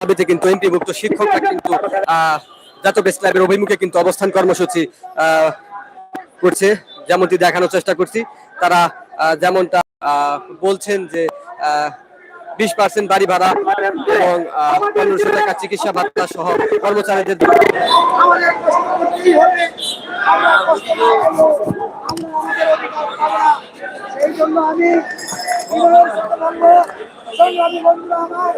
দাবিতে কিন্তু এমপি মুক্ত শিক্ষকরা কিন্তু জাতীয় প্রেস ক্লাবের অভিমুখে কিন্তু অবস্থান কর্মসূচি করছে, যেমনটি দেখানোর চেষ্টা করছি। তারা যেমনটা বলছেন যে বিশ পার্সেন্ট বাড়ি ভাড়া এবং পনেরোশো টাকা চিকিৎসা ভাতা সহ কর্মচারীদের আমি সংগ্রামী বন্ধুরা আমার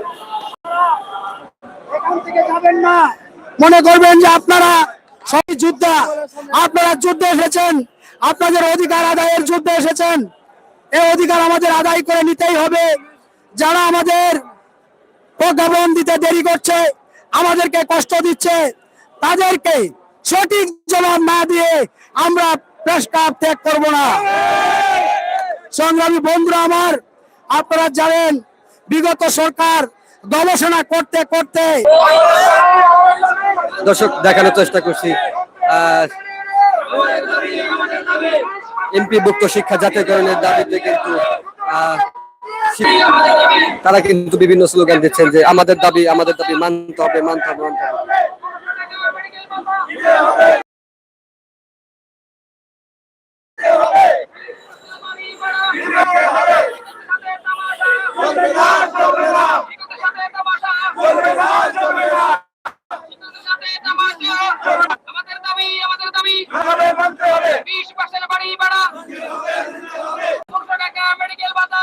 যাবেন না। মনে করবেন যে আপনারা সবই যোদ্ধা, আপনারা যুদ্ধে এসেছেন, আপনাদের অধিকার আদায়ের যুদ্ধে এসেছেন। এই অধিকার আমাদের আদায় করে নিতেই হবে। যারা আমাদের প্রজ্ঞাপন দিতে দেরি করছে, আমাদেরকে কষ্ট দিচ্ছে, তাদেরকে সঠিক জবাব না দিয়ে আমরা প্রেস ক্লাব ত্যাগ করব না। সংগ্রামী বন্ধুরা আমার, আপনারা জানেন, বিগত সরকার গবেষণা করতে করতে। দর্শক, দেখানোর চেষ্টা করছি। এমপি মুক্ত শিক্ষা জাতীয়করণের দাবিতে কিন্তু তারা কিন্তু বিভিন্ন স্লোগান দিচ্ছেন যে আমাদের দাবি আমাদের দাবি মানতে হবে মানতে হবে মানতে হবে আমাদের দাবি আমাদের দাবি বিশ পার্সেন্ট বাড়ি ভাড়া পনেরো টাকা মেডিকেল ভাতা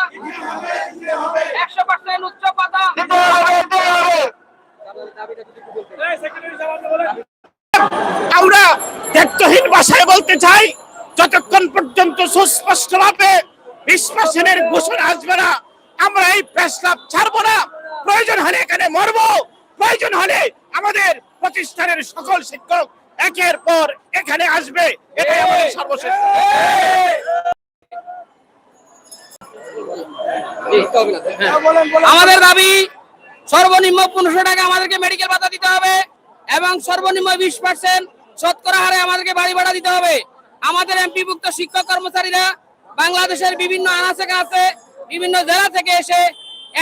একশো পার্সেন্ট উচ্চ ভাতা আমরা দায়িত্বহীন ভাষায় বলতে চাই, যতক্ষণ পর্যন্ত সুস্পষ্টভাবে বিশ্বাসনের ঘোষণা আসবে না, আমরা এই প্রস্তাব ছাড়বো না। প্রয়োজন হলে এখানে মরবো, প্রয়োজন হলে আমাদের প্রতিষ্ঠানের সকল শিক্ষক একের পর এখানে আসবে। এটাই আমাদের সর্বশেষ। আমাদের দাবি সর্বনিম্ন পনেরোশো টাকা আমাদেরকে মেডিকেল ভাতা দিতে হবে এবং সর্বনিম্ন বিশ পার্সেন্ট শতকরা হারে আমাদেরকে বাড়ি ভাড়া দিতে হবে। আমাদের এমপিভুক্ত শিক্ষক কর্মচারীরা বাংলাদেশের বিভিন্ন আনাচে কাছে বিভিন্ন জেলা থেকে এসে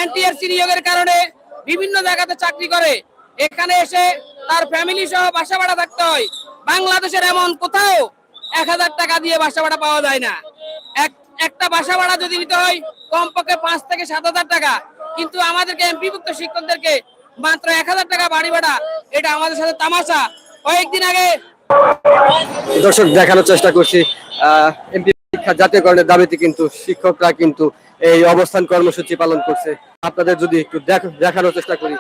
এনটিআরসি নিয়োগের কারণে বিভিন্ন জায়গাতে চাকরি করে। এখানে এসে তার ফ্যামিলি সহ বাসা ভাড়া থাকতে হয়। বাংলাদেশের এমন কোথাও এক হাজার টাকা দিয়ে বাসা ভাড়া পাওয়া যায় না। এক, একটা বাসা ভাড়া যদি নিতে হয় কমপক্ষে পাঁচ থেকে সাত হাজার টাকা। কিন্তু আমাদেরকে এমপিভুক্ত শিক্ষকদেরকে মাত্র এক হাজার টাকা বাড়ি ভাড়া, এটা আমাদের সাথে তামাশা। কয়েকদিন আগে দর্শক, দেখানোর চেষ্টা করছি এমপি শিক্ষা জাতীয়করণের দাবিতে কিন্তু শিক্ষকরা কিন্তু এই অবস্থান কর্মসূচি পালন করছে। আপনাদের যদি একটু দেখ- দেখানোর চেষ্টা করি।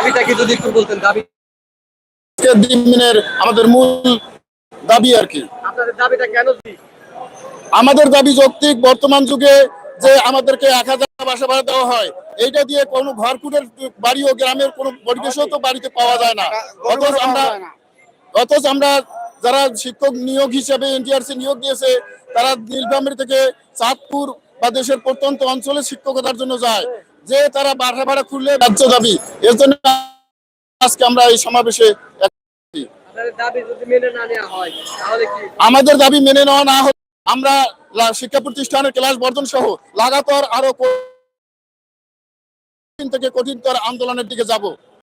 দাবিটা কি যদি একটু বলতেন দাবি আজকের দিনের আমাদের মূল দাবি আর কি। আপনাদের দাবিটা কেন আমাদের দাবি যৌক্তিক বর্তমান যুগে যে আমাদেরকে এক হাজার বাসা ভাড়া দেওয়া হয় এইটা দিয়ে কোনো ঘরকুটের বাড়ি ও গ্রামের কোনো পরিবেশও তো বাড়িতে পাওয়া যায় না। অথচ আমরা অথচ আমরা যারা শিক্ষক নিয়োগ হিসেবে এনটিআরসি নিয়োগ দিয়েছে তারা নীলফামারী থেকে চাঁদপুর বা দেশের প্রত্যন্ত অঞ্চলে শিক্ষকতার জন্য যায়। যে তারা বাড়া ভাড়া খুললে রাজ্য দাবি। এর জন্য আজকে আমরা এই সমাবেশে মেনে হয় আমাদের দাবি মেনে নেওয়া না হলে আমরা শিক্ষা প্রতিষ্ঠানের ক্লাস বর্জন সহ লাগাতার আরও কঠিন থেকে কঠিনতর আন্দোলনের দিকে যাব।